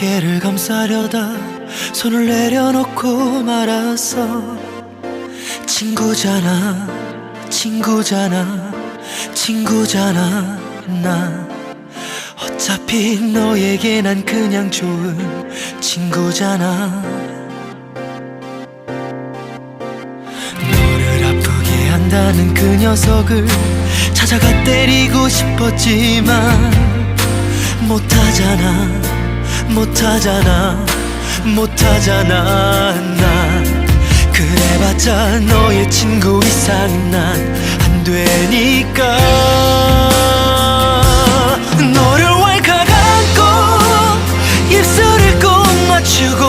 어깨를 감싸려다 손을 내려놓고 말았어. 친구잖아 친구잖아 친구잖아 나. 어차피 너에게 난 그냥 좋은 친구잖아. 너를 아프게 한다는 그 녀석을 찾아가 때리고 싶었지만 못하잖아 못하잖아 못하잖아 난 그래봤자 너의 친구 이상 난 안 되니까. 너를 왈칵 안고 입술을 꼭 맞추고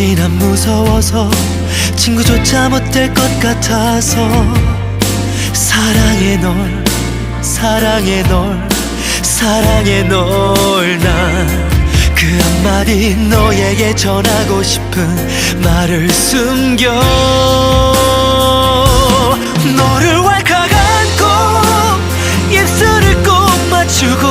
아니 난 무서워서 친구조차 못 될 것 같아서. 사랑해 널 사랑해 널 사랑해 널난 그 한마디 너에게 전하고 싶은 말을 숨겨. 너를 왈칵 안고 입술을 꼭 맞추고